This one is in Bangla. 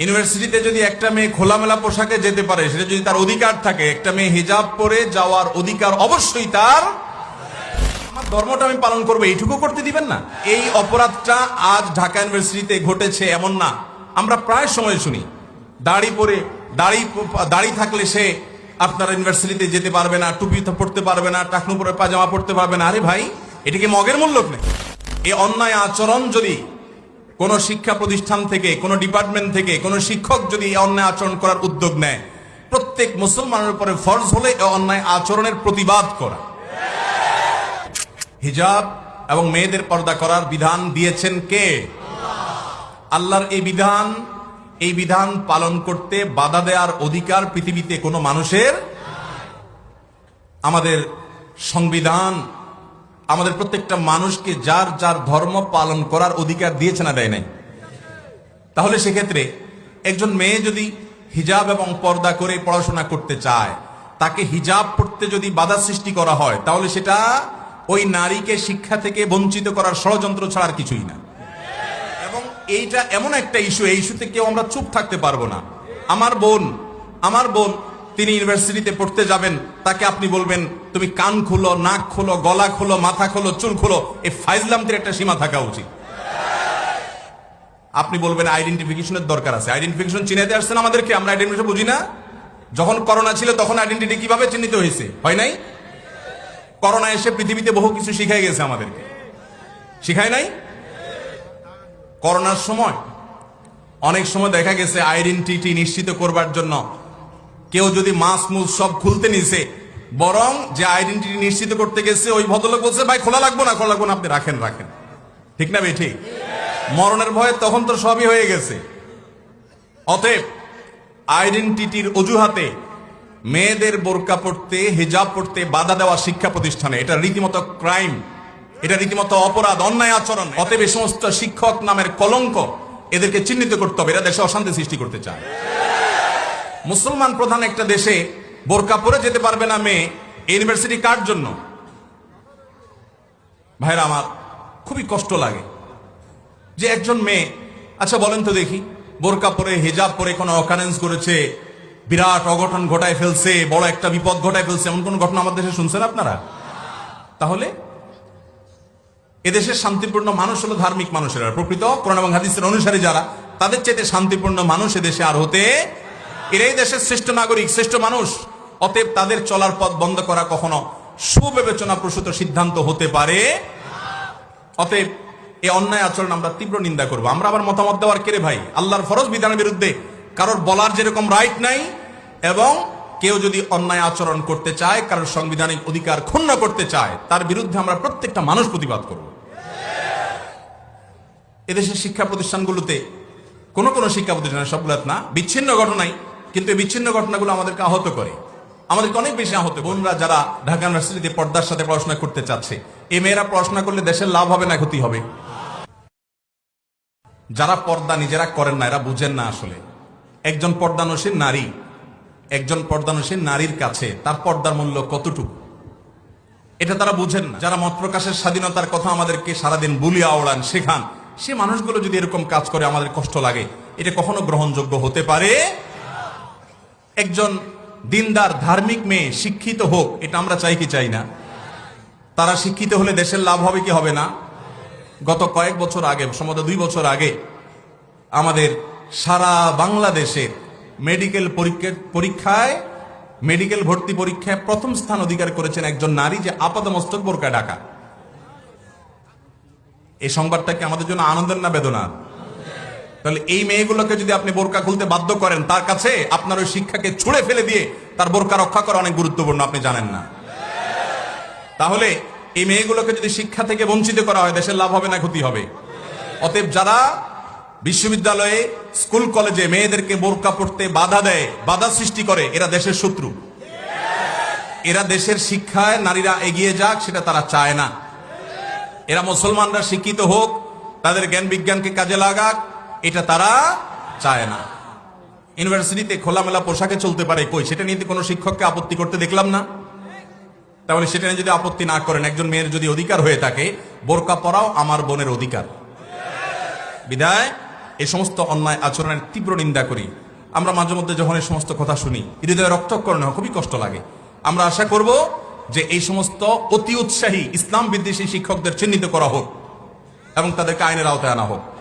ইউনিভার্সিটিতে যদি একটা মেয়ে খোলামেলা পোশাকে যেতে পারে, সেটা যদি তার অধিকার থাকে, একটা মেয়ে হিজাব পরে যাওয়ার অধিকার অবশ্যই তার। ধর্মটা আমি পালন করব, এইটুকু করতে দিবেন না। এই অপরাধটা আজ ঢাকা ইউনিভার্সিটিতে ঘটেছে এমন না। আমরা প্রায় সময় শুনি, দাড়ি পরে, দাড়ি দাড়ি থাকলে সে আপনার ইউনিভার্সিটিতে যেতে পারবে না, টুপি পড়তে পারবে না, টাকনু পরে পাজামা পড়তে পারবে না। আরে ভাই, এটা কি মগের মূল্য নেই এই অন্যায় আচরণ যদি কোন শিক্ষা প্রতিষ্ঠান থেকে, কোন ডিপার্টমেন্ট থেকে, কোন শিক্ষক যদি অন্যায় আচরণ করার উদ্যোগ নেয়, প্রত্যেক মুসলমানের উপরে ফরজ হলে অন্যায় আচরণের প্রতিবাদ করা। হিজাব এবং মেয়েদের পর্দা করার বিধান দিয়েছেন কে? আল্লাহর এই বিধান এই বিধান পালন করতে বাধা দেওয়ার অধিকার পৃথিবীতে কোনো মানুষের আমাদের সংবিধান আমাদের প্রত্যেকটা মানুষকে যার যার ধর্ম পালন করার অধিকার দিয়েছে না দেয় নাই। তাহলে সেক্ষেত্রে একজন মেয়ে যদি হিজাব এবং পর্দা করে পড়াশোনা করতে চায়, তাকে হিজাব পড়তে যদি বাধা সৃষ্টি করা হয়, তাহলে সেটা ওই নারীকে শিক্ষা থেকে বঞ্চিত করার ষড়যন্ত্র ছাড়ার কিছুই না। এবং এইটা এমন একটা ইস্যু এই ইস্যুতে কেউ আমরা চুপ থাকতে পারব না। আমার বোন আমার বোন তিনি ইউনিভার্সিটিতে পড়তে যাবেন, তাকে আপনি বলবেন, তুমি কান খুলো, নাক খুলো, গলা খুলো, মাথা খুলো, চুল খুলো, এই ফাইজলামদের একটা সীমা থাকা উচিত। আপনি বলবেন, আইডেন্টিফিকেশনের দরকার আছে। আইডেন্টিফিকেশন চিনাইতে আসছেন আমাদেরকে, আমরা আইডেন্টিফিকেশন বুঝি না? যখন করোনা ছিল, তখন আইডেন্টিটি কীভাবে চিহ্নিত হয়েছে? হয় নাই? করোনা এসে পৃথিবীতে বহু কিছু শিখাই গেছে আমাদেরকে। শিখায় নাই? করোনার সময় অনেক সময় দেখা গেছে, আইডেন্টিটি নিশ্চিত করবার জন্য কেউ যদি মাস মুস সব খুলতে নিছে, বরং যে আইডেন্টিটি নিশ্চিত করতে গেছে, ওই ভদ্রলোক বলছে, ভাই, খোলা লাগবো না, খোলা লাগবো না। আপনি রাখেন রাখেন। ঠিক না ভাই মরণের ভয়ে তখন তো সবই হয়ে গেছে। অতএব আইডেন্টিটির অজুহাতে মেয়েদের বোরকা পড়তে হিজাব পড়তে বাধা দেওয়া শিক্ষা প্রতিষ্ঠানে, এটা রীতিমতো ক্রাইম এটা রীতিমতো অপরাধ, অন্যায় আচরণ। অতএব এই সমস্ত শিক্ষক নামের কলঙ্ক এদেরকে চিহ্নিত করতে হবে, এরা দেশে অশান্তি সৃষ্টি করতে চায়। মুসলমান প্রধান একটা দেশে বোরকা পরে যেতে পারবে না মেয়ে ইউনিভার্সিটি কার জন্য? ভাইরা, আমার খুবই কষ্ট লাগে যে একজন মেয়ে আচ্ছা বলেন তো দেখি, বোরকা পরে, হেজাব পরে কোনো অকারেন্স করেছে, বিরাট অঘটন ঘটায় ফেলছে, বড় একটা বিপদ ঘটায় ফেলছে, এমন কোন ঘটনা আমাদের দেশে শুনছেন আপনারা? তাহলে এদেশের শান্তিপূর্ণ মানুষ হলো ধার্মিক মানুষেরা। প্রকৃত কোরআন এবং হাদিসের অনুসারী যারা, তাদের চাইতে শান্তিপূর্ণ মানুষ এদেশে আর হতে এরাই দেশের শ্রেষ্ঠ নাগরিক, শ্রেষ্ঠ মানুষ। অতএব তাদের চলার পথ বন্ধ করা কখনো সুবিবেচনা প্রসূত সিদ্ধান্ত হতে পারে অতএব এই অন্যায় আচরণ আমরা তীব্র নিন্দা করব। আমরা আবার মতামত দেওয়ার কেড়ে ভাই? আল্লাহর ফরজ বিধানের বিরুদ্ধে কারোর বলার যেরকম রাইট নাই, এবং কেউ যদি অন্যায় আচরণ করতে চায়, কারোর সাংবিধানিক অধিকার ক্ষুণ্ণ করতে চায়, তার বিরুদ্ধে আমরা প্রত্যেকটা মানুষ প্রতিবাদ করব। এদেশের শিক্ষা প্রতিষ্ঠানগুলোতে কোনো কোনো শিক্ষা প্রতিষ্ঠান সবগুলো না, বিচ্ছিন্ন ঘটনাই কিন্তু এই বিচ্ছিন্ন ঘটনাগুলো আমাদেরকে আহত করে। আমাদেরকে অনেক বেশি আহত বোনরা যারা ঢাকা ইউনিভার্সিটিতে পর্দার সাথে পড়াশোনা করতে চাচ্ছে, এই মেয়েরা পড়াশোনা করলে দেশের লাভ হবে না, ক্ষতি হবে। যারা পর্দা নিজেরা করেন না, এরা বুঝেন না আসলে। একজন পর্দানসীন নারী, একজন পর্দানসীন নারীর কাছে তার পর্দার মূল্য কতটুকু? এটা তারা বুঝেন না। যারা মত প্রকাশের স্বাধীনতার কথা আমাদেরকে সারাদিন বুলিয়া ওড়ান শেখান, সে মানুষগুলো যদি এরকম কাজ করে, আমাদের কষ্ট লাগে। এটা কখনো গ্রহণযোগ্য হতে পারে একজন দিনদার, ধার্মিক মেয়ে শিক্ষিত হোক, এটা আমরা চাই কি চাই না? তারা শিক্ষিত হলে দেশের লাভ হবে কি হবে না? গত কয়েক বছর আগে, সম্ভবত দুই বছর আগে, আমাদের সারা বাংলাদেশের মেডিকেল পরীক্ষা পরীক্ষায়, মেডিকেল ভর্তি পরীক্ষায় প্রথম স্থান অধিকার করেছেন একজন নারী যে আপাতমস্তক বোরকা ডাকা এই সংবাদটা কি আমাদের জন্য আনন্দের না বেদনার? তাহলে এই মেয়েগুলোকে যদি আপনি বোরকা খুলতে বাধ্য করেন, তার কাছে আপনার ওই শিক্ষাকে ছুঁড়ে ফেলে দিয়ে তার বোরকা রক্ষা করা অনেক গুরুত্বপূর্ণ, আপনি জানেন না। তাহলে এই মেয়েগুলোকে যদি শিক্ষা থেকে বঞ্চিত করা হয়, দেশের লাভ হবে না, ক্ষতি হবে? অতএব যারা বিশ্ববিদ্যালয়ে, স্কুল, কলেজে মেয়েদেরকে বোরকা পড়তে বাধা দেয়, বাধা সৃষ্টি করে, এরা দেশের শত্রু। এরা দেশের শিক্ষায় নারীরা এগিয়ে যাক, সেটা তারা চায় না। এরা মুসলমানরা শিক্ষিত হোক, তাদের জ্ঞান বিজ্ঞানকে কাজে লাগাক এটা তারা চায় না। ইউনিভার্সিটিতে খোলামেলা পোশাকে চলতে পারে কই? সেটা নিয়ে কোনো শিক্ষককে আপত্তি করতে দেখলাম না। তাহলে সেটা নিয়ে যদি আপত্তি না করেন, একজন মেয়ের যদি অধিকার হয়ে থাকে, বোরকা পরাও আমার বোনের অধিকার। বিদায় এই সমস্ত অন্যায় আচরণের তীব্র নিন্দা করি। আমরা মাঝে মধ্যে যখন এই সমস্ত কথা শুনি, হৃদয়ে রক্তকরণ খুবই কষ্ট লাগে। আমরা আশা করব যে এই সমস্ত অতি উৎসাহী ইসলাম বিদ্বেষী শিক্ষকদের চিহ্নিত করা হোক এবং তাদেরকে আইনের আওতায় আনা হোক।